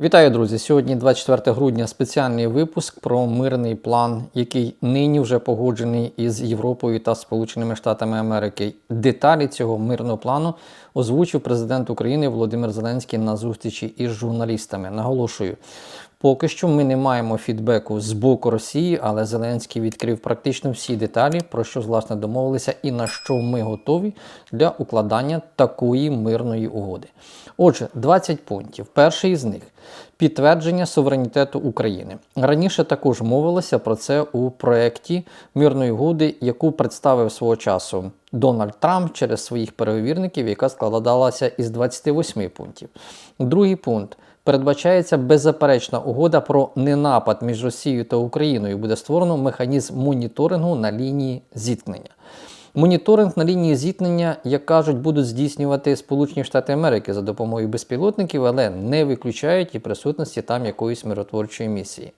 Вітаю, друзі! Сьогодні 24 грудня спеціальний випуск про мирний план, який нині вже погоджений із Європою та Сполученими Штатами Америки. Деталі цього мирного плану озвучив президент України Володимир Зеленський на зустрічі із журналістами. Наголошую, поки що ми не маємо фідбеку з боку Росії, але Зеленський відкрив практично всі деталі, про що власне домовилися, і на що ми готові для укладання такої мирної угоди. Отже, 20 пунктів. Перший з них підтвердження суверенітету України. Раніше також мовилося про це у проєкті мирної угоди, яку представив свого часу Дональд Трамп через своїх переговірників, яка складалася із 28 пунктів. Другий пункт. Передбачається беззаперечна угода про ненапад між Росією та Україною. Буде створено механізм моніторингу на лінії зіткнення. Моніторинг на лінії зіткнення, як кажуть, будуть здійснювати Сполучені Штати Америки за допомогою безпілотників, але не виключають і присутності там якоїсь миротворчої місії.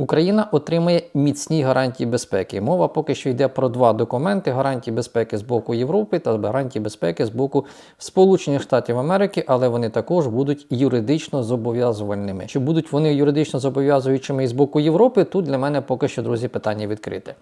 Україна отримає міцні гарантії безпеки. Мова поки що йде про два документи: гарантії безпеки з боку Європи та гарантії безпеки з боку Сполучених Штатів Америки, але вони також будуть юридично зобов'язувальними. Чи будуть вони юридично зобов'язуючими і з боку Європи? Тут для мене поки що, друзі, питання відкрите.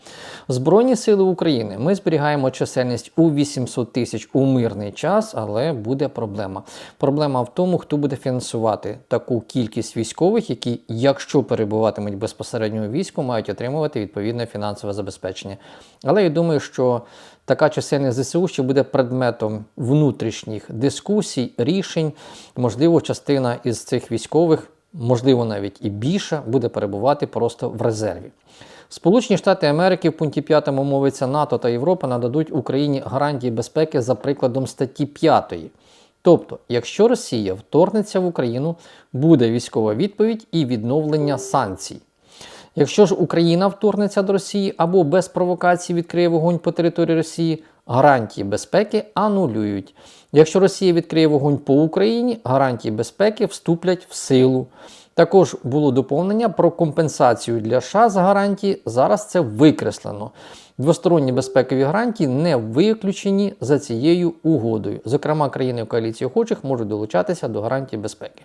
Збройні сили України. Ми зберігаємо чисельність у 800 тисяч у мирний час, але буде проблема. Проблема в тому, хто буде фінансувати таку кількість військових, які, якщо перебуватимуть безпосередньо у війську, мають отримувати відповідне фінансове забезпечення. Але я думаю, що така чисельність ЗСУ ще буде предметом внутрішніх дискусій, рішень. Можливо, частина із цих військових, можливо, навіть і більше, буде перебувати просто в резерві. Сполучені Штати Америки в пункті 5 мовиться НАТО та Європа нададуть Україні гарантії безпеки за прикладом статті 5. Тобто, якщо Росія вторгнеться в Україну, буде військова відповідь і відновлення санкцій. Якщо ж Україна вторгнеться до Росії або без провокації відкриє вогонь по території Росії, гарантії безпеки анулюють. Якщо Росія відкриє вогонь по Україні, гарантії безпеки вступлять в силу. Також було доповнення про компенсацію для США за гарантії. Зараз це викреслено. Двосторонні безпекові гарантії не виключені за цією угодою. Зокрема, країни коаліції охочих можуть долучатися до гарантій безпеки.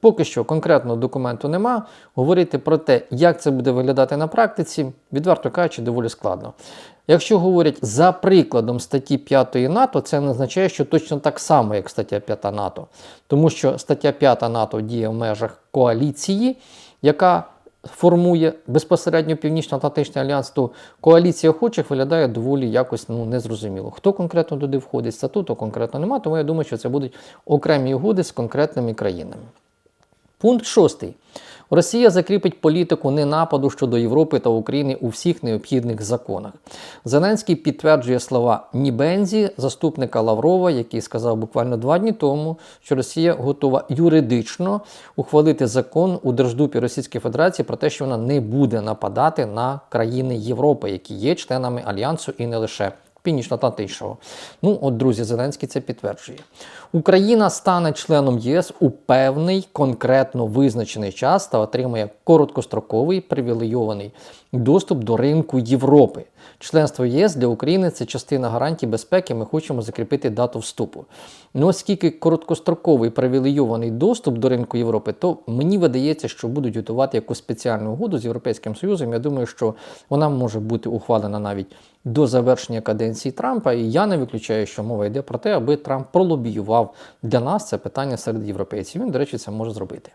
Поки що конкретного документу нема. Говорити про те, як це буде виглядати на практиці, відверто кажучи, доволі складно. Якщо говорять за прикладом статті 5 НАТО, це не означає, що точно так само, як стаття 5 НАТО. Тому що стаття 5 НАТО діє в межах коаліції, яка формує безпосередньо Північно-Атлантичний альянс, то коаліція охочих виглядає доволі якось ну, незрозуміло. Хто конкретно туди входить, статуту конкретно немає, тому я думаю, що це будуть окремі угоди з конкретними країнами. Пункт 6. Росія закріпить політику ненападу щодо Європи та України у всіх необхідних законах. Зеленський підтверджує слова Нібензі, заступника Лаврова, який сказав буквально два дні тому, що Росія готова юридично ухвалити закон у Держдупі Російської Федерації про те, що вона не буде нападати на країни Європи, які є членами альянсу і не лише. Північно-Атлантичного. Ну, от, друзі, Зеленський це підтверджує. Україна стане членом ЄС у певний конкретно визначений час та отримає короткостроковий привілейований доступ до ринку Європи. Членство ЄС для України це частина гарантій безпеки. Ми хочемо закріпити дату вступу. Ну, оскільки короткостроковий привілейований доступ до ринку Європи, то мені видається, що будуть готувати якусь спеціальну угоду з Європейським Союзом. Я думаю, що вона може бути ухвалена навіть до завершення каденції Трампа. І я не виключаю, що мова йде про те, аби Трамп пролобіював для нас це питання серед європейців. Він, до речі, це може зробити.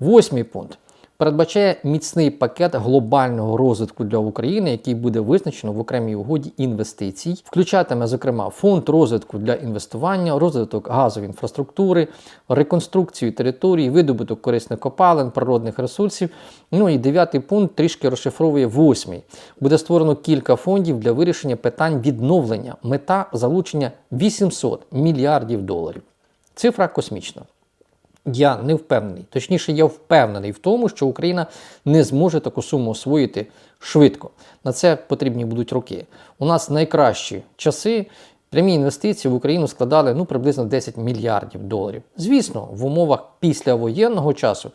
Восьмий пункт. Передбачає міцний пакет глобального розвитку для України, який буде визначено в окремій угоді інвестицій, включатиме, зокрема, фонд розвитку для інвестування, розвиток газової інфраструктури, реконструкцію території, видобуток корисних копалин, природних ресурсів. Ну і дев'ятий пункт трішки розшифровує восьмий. Буде створено кілька фондів для вирішення питань відновлення. Мета залучення 800 мільярдів доларів. Цифра космічна. Я не впевнений. Точніше, я впевнений в тому, що Україна не зможе таку суму освоїти швидко. На це потрібні будуть роки. У нас найкращі часи. Прямі інвестиції в Україну складали ну, приблизно 10 мільярдів доларів. Звісно, в умовах післявоєнного часу.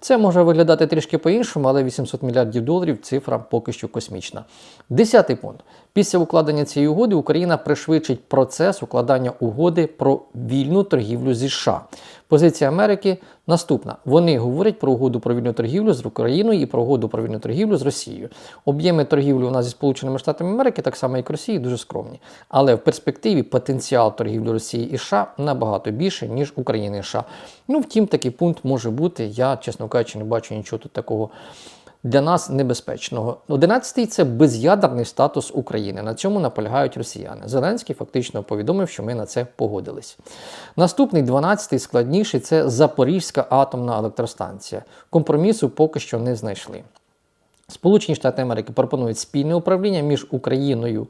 Це може виглядати трішки по-іншому, але 800 мільярдів доларів цифра поки що космічна. Десятий пункт. Після укладення цієї угоди Україна пришвидшить процес укладання угоди про вільну торгівлю зі США. Позиція Америки наступна: вони говорять про угоду про вільну торгівлю з Україною і про угоду про вільну торгівлю з Росією. Об'єми торгівлі у нас зі Сполученими Штатами Америки, так само як Росії, дуже скромні. Але в перспективі потенціал торгівлі Росії і США набагато більше, ніж України і США. Ну, втім, такий пункт може бути. Я, чесно кажучи, не бачу нічого тут такого для нас небезпечного. Одинадцятий це без'ядерний статус України. На цьому наполягають росіяни. Зеленський фактично повідомив, що ми на це погодились. Наступний 12-й складніший це Запорізька атомна електростанція. Компромісу поки що не знайшли. Сполучені Штати Америки пропонують спільне управління між Україною.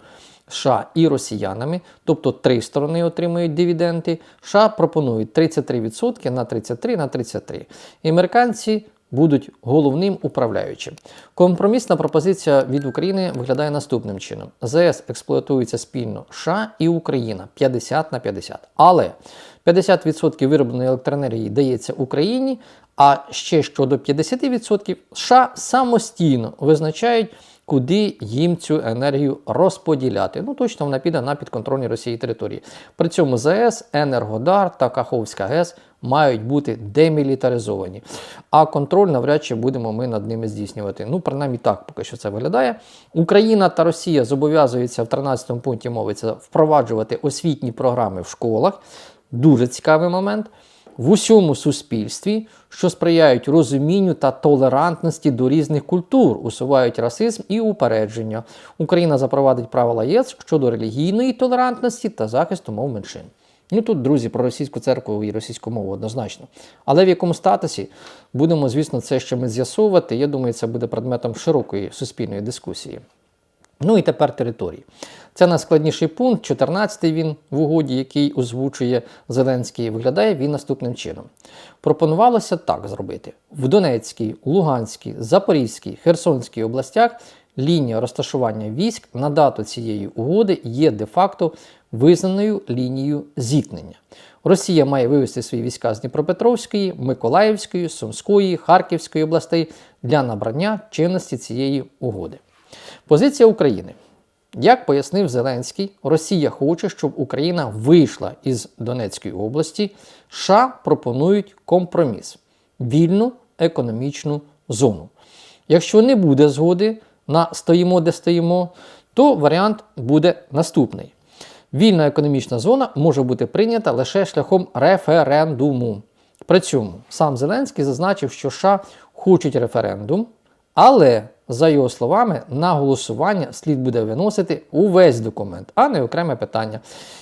США і росіянами, тобто три сторони отримують дивіденди. США пропонують 33% на 33 на 33. І американці будуть головним управляючим. Компромісна пропозиція від України виглядає наступним чином: ЗС експлуатується спільно США і Україна 50 на 50. Але 50% виробленої електроенергії дається Україні, а ще щодо 50% США самостійно визначають. Куди їм цю енергію розподіляти? Ну точно вона піде на підконтрольні Росії території. При цьому ЗАЕС, Енергодар та Каховська ГЕС мають бути демілітаризовані. А контроль навряд чи будемо ми над ними здійснювати. Ну, принаймні так поки що це виглядає. Україна та Росія зобов'язуються в 13 пункті мовиться впроваджувати освітні програми в школах. Дуже цікавий момент. В усьому суспільстві, що сприяють розумінню та толерантності до різних культур, усувають расизм і упередження. Україна запровадить правила ЄС щодо релігійної толерантності та захисту мов меншин. Ну тут, друзі, про російську церкву і російську мову однозначно. Але в якому статусі будемо, звісно, це ще ми з'ясовувати. Я думаю, це буде предметом широкої суспільної дискусії. Ну і тепер території. Це найскладніший пункт, 14-й він в угоді, який озвучує Зеленський, виглядає він наступним чином. Пропонувалося так зробити: в Донецькій, Луганській, Запорізькій, Херсонській областях лінія розташування військ на дату цієї угоди є де-факто визнаною лінією зіткнення. Росія має вивести свої війська з Дніпропетровської, Миколаївської, Сумської, Харківської областей для набрання чинності цієї угоди. Позиція України. Як пояснив Зеленський, Росія хоче, щоб Україна вийшла із Донецької області. США пропонують компроміс вільну економічну зону. Якщо не буде згоди на стоїмо, де стоїмо, то варіант буде наступний: вільна економічна зона може бути прийнята лише шляхом референдуму. При цьому сам Зеленський зазначив, що США хочуть референдум, але за його словами, на голосування слід буде виносити увесь документ, а не окреме питання.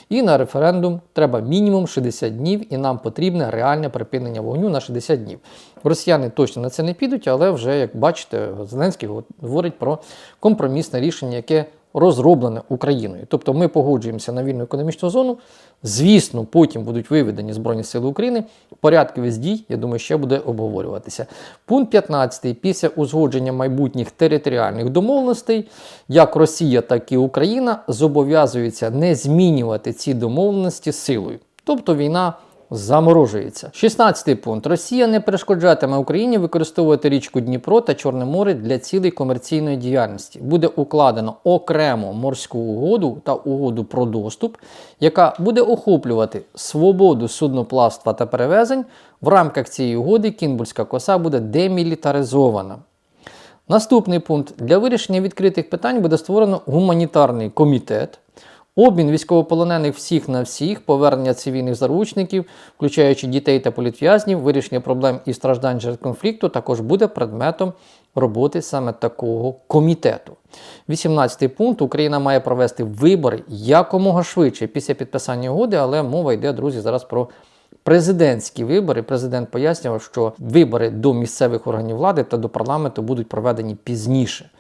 І на референдум треба мінімум 60 днів, і нам потрібне реальне припинення вогню на 60 днів. Росіяни точно на це не підуть, але вже, як бачите, Зеленський говорить про компромісне рішення, яке розроблене Україною. Тобто ми погоджуємося на вільну економічну зону. Звісно, потім будуть виведені Збройні Сили України. Порядковість дій, я думаю, ще буде обговорюватися. Пункт 15. Після узгодження майбутніх територіальних домовленостей, як Росія, так і Україна зобов'язуються не змінювати ці домовленості силою. Тобто війна заморожується. 16 пункт. Росія не перешкоджатиме Україні використовувати річку Дніпро та Чорне море для цілей комерційної діяльності. Буде укладено окремо морську угоду та угоду про доступ, яка буде охоплювати свободу судноплавства та перевезень. В рамках цієї угоди Кінбурзька коса буде демілітаризована. Наступний пункт для вирішення відкритих питань буде створено гуманітарний комітет. Обмін військовополонених всіх на всіх, повернення цивільних заручників, включаючи дітей та політв'язнів, вирішення проблем і страждань жертв конфлікту, також буде предметом роботи саме такого комітету. 18 пункт Україна має провести вибори якомога швидше після підписання угоди, але мова йде, друзі, зараз про президентські вибори. Президент пояснював, що вибори до місцевих органів влади та до парламенту будуть проведені пізніше.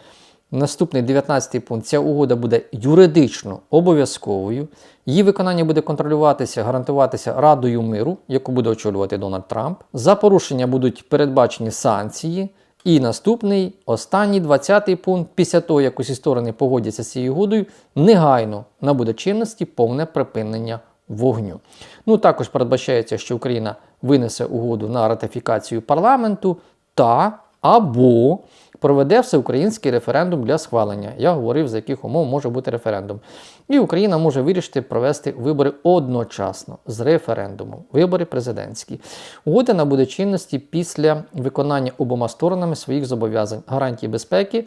Наступний 19 пункт. Ця угода буде юридично обов'язковою. Її виконання буде контролюватися, гарантуватися Радою миру, яку буде очолювати Дональд Трамп. За порушення будуть передбачені санкції. І наступний, останній 20-й пункт, після того, як усі сторони погодяться з цією угодою, негайно набуде чинності повне припинення вогню. Ну також передбачається, що Україна винесе угоду на ратифікацію парламенту та або проведе всеукраїнський референдум для схвалення. Я говорив, за яких умов може бути референдум. І Україна може вирішити провести вибори одночасно з референдумом, вибори президентські. Угода набуде чинності після виконання обома сторонами своїх зобов'язань гарантії безпеки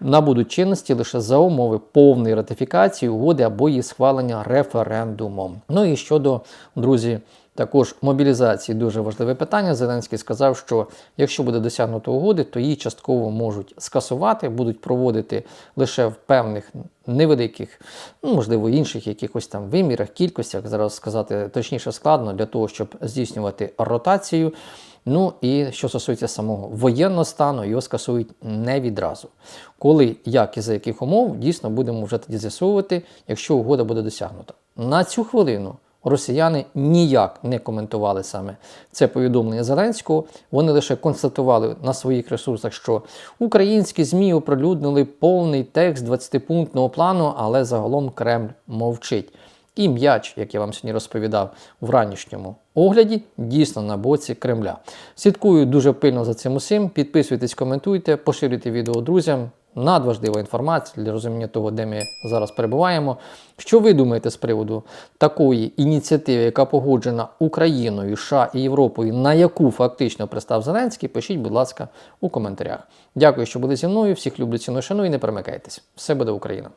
набудуть чинності лише за умови повної ратифікації угоди або її схвалення референдумом. Ну і щодо друзі. Також мобілізації дуже важливе питання. Зеленський сказав, що якщо буде досягнуто угоди, то її частково можуть скасувати, будуть проводити лише в певних невеликих, ну можливо, інших якихось там вимірах, кількостях. Зараз сказати точніше складно для того, щоб здійснювати ротацію. Ну і що стосується самого воєнного стану, його скасують не відразу. Коли, як і за яких умов, дійсно будемо вже тоді з'ясовувати, якщо угода буде досягнута. На цю хвилину. Росіяни ніяк не коментували саме це повідомлення Зеленського. Вони лише констатували на своїх ресурсах, що українські ЗМІ оприлюднили повний текст 20-пунктного плану, але загалом Кремль мовчить. І м'яч, як я вам сьогодні розповідав в ранішньому огляді, дійсно на боці Кремля. Слідкую дуже пильно за цим усім. Підписуйтесь, коментуйте, поширюйте відео друзям. Надважлива інформація для розуміння того, де ми зараз перебуваємо. Що ви думаєте з приводу такої ініціативи, яка погоджена Україною, США і Європою, на яку фактично пристав Зеленський? Пишіть, будь ласка, у коментарях. Дякую, що були зі мною. Всіх люблю, ціну шану і не перемикайтесь. Все буде Україна!